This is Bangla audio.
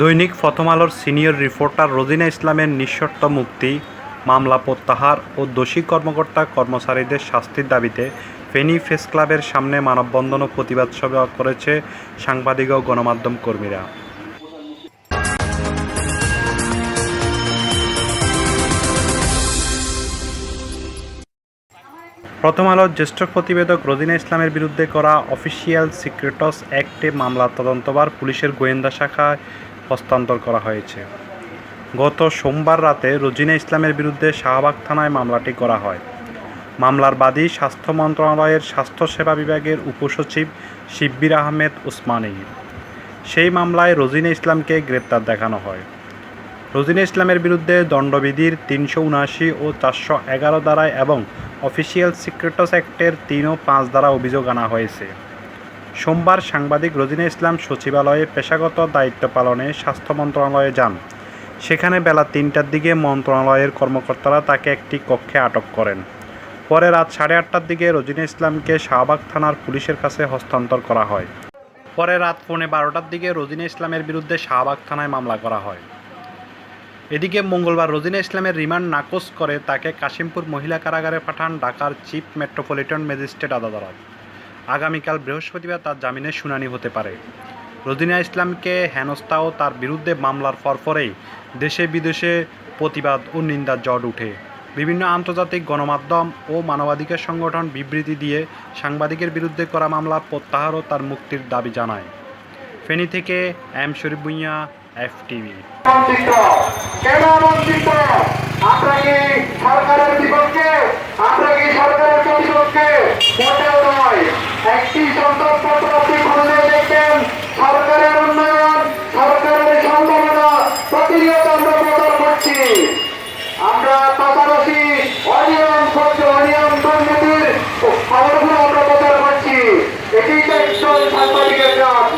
দৈনিক প্রথম আলোর সিনিয়র রিপোর্টার রোজিনা ইসলামের নিঃশর্ত মুক্তি, মামলা প্রত্যাহার ও দোষী কর্মকর্তা কর্মচারীদের শাস্তির দাবিতে ফেনী ফেস ক্লাবের সামনে মানববন্ধন ও প্রতিবাদ সভা করেছে সাংবাদিক ও গণমাধ্যম কর্মীরা। প্রথম আলোর জ্যেষ্ঠ প্রতিবেদক রোজিনা ইসলামের বিরুদ্ধে করা অফিসিয়াল সিক্রেটস অ্যাক্টে মামলার তদন্তবার পুলিশের গোয়েন্দা শাখায় হস্তান্তর করা হয়েছে। গত সোমবার রাতে রোজিনা ইসলামের বিরুদ্ধে শাহবাগ থানায় মামলাটি করা হয়। মামলার বাদী স্বাস্থ্য মন্ত্রণালয়ের স্বাস্থ্যসেবা বিভাগের উপসচিব শিব্বির আহমেদ উসমানী। সেই মামলায় রোজিনা ইসলামকে গ্রেপ্তার দেখানো হয়। রোজিনা ইসলামের বিরুদ্ধে দণ্ডবিধির তিনশো উনআশি ও চারশো এগারো ধারায় এবং অফিসিয়াল সিক্রেটস অ্যাক্টের তিন ও পাঁচ দ্বারা অভিযোগ আনা হয়েছে। সোমবার সাংবাদিক রোজিনা ইসলাম সচিবালয়ে পেশাগত দায়িত্ব পালনে স্বাস্থ্য মন্ত্রণালয়ে যান। সেখানে বেলা তিনটার দিকে মন্ত্রণালয়ের কর্মকর্তারা তাকে একটি কক্ষে আটক করেন। পরে রাত সাড়ে আটটার দিকে রোজিনা ইসলামকে শাহবাগ থানার পুলিশের কাছে হস্তান্তর করা হয়। পরে রাত পৌনে বারোটার দিকে রোজিনা ইসলামের বিরুদ্ধে শাহবাগ থানায় মামলা করা হয়। এদিকে মঙ্গলবার রোজিনা ইসলামের রিমান্ড নাকচ করে তাকে কাশিমপুর মহিলা কারাগারে পাঠান ঢাকার চিফ মেট্রোপলিটন ম্যাজিস্ট্রেট আদালত। আগামীকাল বৃহস্পতিবার তার জামিনের শুনানি হতে পারে। রোজিনা ইসলামকে হেনস্থা ও তার বিরুদ্ধে মামলার পরপরেই দেশে বিদেশে প্রতিবাদ ও নিন্দার জট উঠে। বিভিন্ন আন্তর্জাতিক গণমাধ্যম ও মানবাধিকার সংগঠন বিবৃতি দিয়ে সাংবাদিকের বিরুদ্ধে করা মামলা প্রত্যাহার ও তার মুক্তির দাবি জানায়। ফেনী থেকে M Sharif Bhuiyan F TV সরকারের বিপক্ষে একটি সংবাদপত্র আপনি খুলে দেখবেন সরকারের উন্নয়ন সরকারের সম্ভাবনা প্রতিনিয়ত আমরা প্রচার করছি আমরা পাশাপাশি অনিয়ম সত্য অনিয়ম দুর্নীতির খবরগুলো আমরা প্রচার করছি এটি একজন সাংবাদিকের কাজ